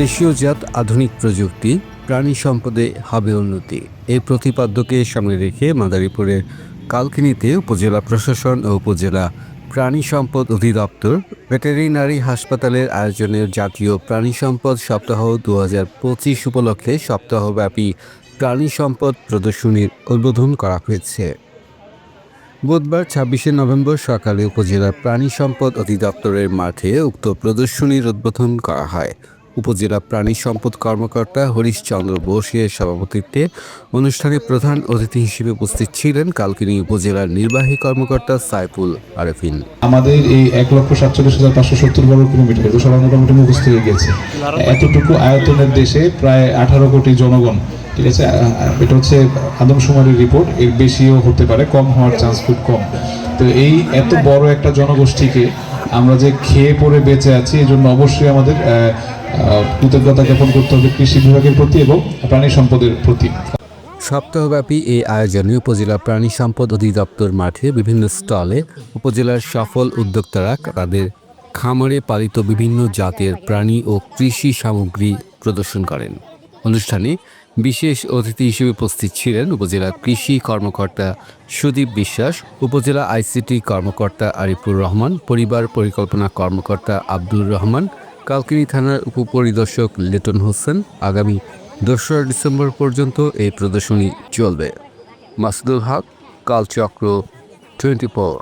দেশীয়জাত আধুনিক প্রযুক্তি, প্রাণী সম্পদে হবে উন্নতি। এই প্রতিপাদ্যকে সামনে রেখে মাদারীপুরের কালকিনিতে উপজেলা প্রশাসন ও উপজেলা প্রাণী সম্পদ অধিদপ্তর, ভেটেরিনারি হাসপাতালের আয়োজনের জাতীয় প্রাণী সম্পদ সপ্তাহ দু হাজার পঁচিশ উপলক্ষে সপ্তাহব্যাপী প্রাণী সম্পদ প্রদর্শনীর উদ্বোধন করা হয়েছে। বুধবার ছাব্বিশে নভেম্বর সকালে উপজেলার প্রাণী সম্পদ অধিদপ্তরের মাঠে উক্ত প্রদর্শনীর উদ্বোধন করা হয়। উপজেলা প্রাণী সম্পদ কর্মকর্তা হরিশচন্দ্র বোসের সভাপতিত্বে অনুষ্ঠানে প্রধান অতিথি হিসেবে উপস্থিত ছিলেন কালকিনি উপজেলার নির্বাহী কর্মকর্তা সাইফুল আরেফিন। আমাদের এই এক লক্ষ সাতচল্লিশ হাজার পাঁচশো সত্তর বর্গ কিলোমিটার সবার মোটামুটি মুখস্থ হয়ে গেছে এতটুকু আয়তনের দেশে প্রায় আঠারো কোটি জনগণ, ঠিক আছে? এটা হচ্ছে আদমশুমারির রিপোর্ট এর বেশিও হতে পারে, কম হওয়ার চান্স খুব কম। তো এই এত বড় একটা জনগোষ্ঠীকে আমরা যে খেয়ে পড়ে বেঁচে আছি এই জন্য অবশ্যই আমাদের কৃতজ্ঞতা জ্ঞাপন করতে হবে কৃষি বিভাগের প্রতি এবং প্রাণী সম্পদের প্রতি। সপ্তাহব্যাপী এই আয়োজনে উপজেলা প্রাণী সম্পদ অধিদপ্তর মাঠে বিভিন্ন স্টলে উপজেলার সফল উদ্যোক্তারা তাদের খামারে পালিত বিভিন্ন জাতের প্রাণী ও কৃষি সামগ্রী প্রদর্শন করেন। অনুষ্ঠানে বিশেষ অতিথি হিসেবে উপস্থিত ছিলেন উপজেলা কৃষি কর্মকর্তা সুদীপ বিশ্বাস, উপজেলা আইসিটি কর্মকর্তা আরিফুর রহমান, পরিবার পরিকল্পনা কর্মকর্তা আব্দুর রহমান কালকিনি থানার উপপরিদর্শক লেটন হোসেন আগামী দোসরা ডিসেম্বর পর্যন্ত এই প্রদর্শনী চলবে। Masudul Haque, Kalchakra, twenty four.